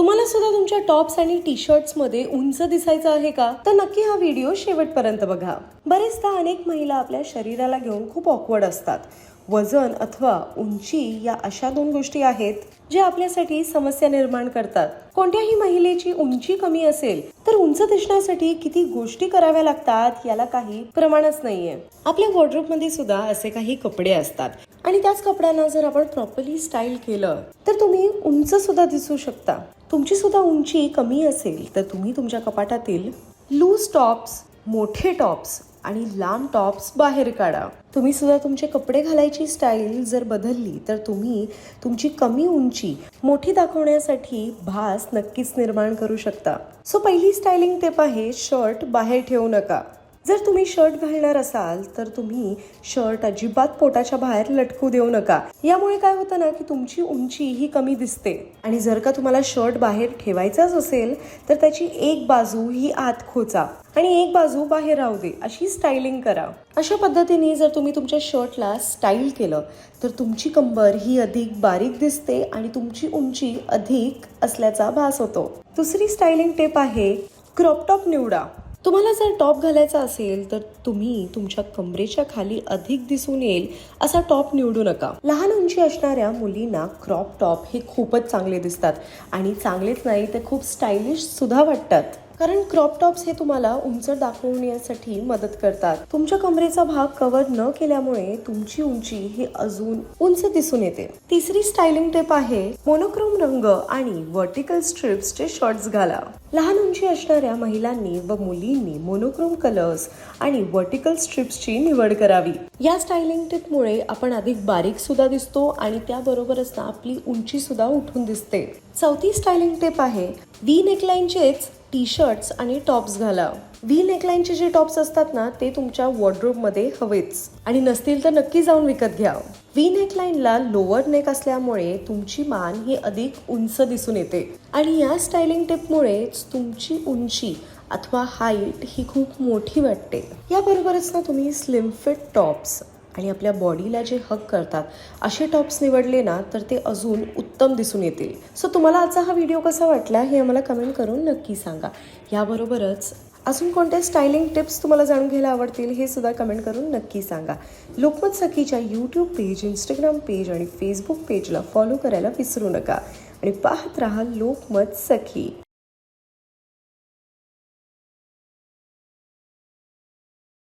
तुम्हाला सुद्धा तुमच्या टॉप्स आणि टी शर्ट्समध्ये उंच दिसायचं आहे का? तर नक्की हा व्हिडिओ शेवटपर्यंत बघा. बरेचदा अनेक महिला आपल्या शरीराला घेऊन खूप ऑकवर्ड असतात. वजन अथवा उंची या अशा दोन गोष्टी आहेत जे आपल्यासाठी समस्या निर्माण करतात. कोणत्याही महिलेची उंची कमी असेल तर उंच दिसण्यासाठी किती गोष्टी कराव्या लागतात याला काही प्रमाणच नाहीये. आपल्या वॉर्ड्रोपमध्ये सुद्धा असे काही कपडे असतात. आणि त्याच कपड्यांना जर आपण प्रॉपरली स्टाईल केलं तर तुम्ही उंच सुद्धा दिसू शकता. तुमची सुद्धा उंची कमी असेल तर तुम्ही तुमच्या कपाटातील लूज टॉप्स मोठे टॉप्स आणि लांब टॉप्स बाहेर काढा. तुम्ही सुद्धा तुमचे कपडे घालायची स्टाईल जर बदलली तर तुम्ही तुमची कमी उंची मोठी दाखवण्यासाठी भास नक्कीच निर्माण करू शकता. सो पहिली स्टायलिंग टेप आहे शर्ट बाहेर ठेवू नका. जर तुम्ही शर्ट घालणार असाल तर तुम्ही शर्ट अजिबात पोटाच्या बाहेर लटकू देऊ नका. यामुळे काय होतं ना की तुमची उंची ही कमी दिसते. आणि जर का तुम्हाला शर्ट बाहेर ठेवायचाच असेल तर त्याची एक बाजू ही आत खोचा आणि एक बाजू बाहेर राहू दे अशी स्टायलिंग करा. अशा पद्धतीने जर तुम्ही तुमच्या शर्टला स्टाईल केलं तर तुमची कंबर ही अधिक बारीक दिसते आणि तुमची उंची अधिक असल्याचा भास होतो. दुसरी स्टायलिंग टिप आहे क्रॉपटॉप निवडा. तुम्हाला जर टॉप घालायचा असेल तर तुम्ही तुमच्या कमरेच्या खाली अधिक दिसून येईल असा टॉप निवडू नका. लहान उंची असणाऱ्या मुलींना क्रॉप टॉप हे खूपच चांगले दिसतात आणि चांगलेच नाही ते खूप स्टायलिश सुद्धा वाटतात. कारण क्रॉप टॉप्स हे तुम्हाला उंच दाखवण्यासाठी मदत करतात. तुमच्या कमरेचा भाग कव्हर न केल्यामुळे तुमची उंची ही अजून उंच दिसून येते. तिसरी स्टायलिंग टेप आहे मोनोक्रोम रंग आणि वर्टिकल स्ट्रिप्सचे शॉर्ट्स घाला. लहान उंची असणाऱ्या महिलांनी व मुलींनी मोनोक्रोम कलर्स आणि वर्टिकल स्ट्रिप्सची निवड करावी. या स्टायलिंग टिपमुळे आपण अधिक बारीक सुद्धा दिसतो आणि त्याबरोबरच ना आपली उंची सुद्धा उठून दिसते. चौथी स्टायलिंग टिप आहे व्ही नेकलाईनचेच टी शर्ट्स आणि टॉप्स घाला व्ही नेकलाईनचे जे टॉप्स असतात ना ते तुमच्या वॉर्ड्रोबमध्ये हवेच. आणि नसतील तर नक्की जाऊन विकत घ्या व्ही नेकलाईनला लोअर नेक असल्यामुळे तुमची मान ही अधिक उंच दिसून येते. आणि या स्टायलिंग टिपमुळेच तुमची उंची अथवा हाईट ही खूप मोठी वाटते. याबरोबरच ना तुम्ही स्लिम फिट टॉप्स आणि आपल्या बॉडीला जे हक करतात असे टॉप्स निवडले ना तर ते अजून उत्तम दिसून येतील. सो तुम्हाला आजचा हा व्हिडिओ कसा वाटला हे आम्हाला कमेंट करून नक्की सांगा. याबरोबरच अजून कोणत्या स्टायलिंग टिप्स तुम्हाला जाणून घ्यायला आवडतील हे सुद्धा कमेंट करून नक्की सांगा. लोकमत सखीच्या यूट्यूब पेज इंस्टाग्राम पेज आणि फेसबुक पेजला फॉलो करायला विसरू नका. आणि पाहत राहा लोकमत सखी.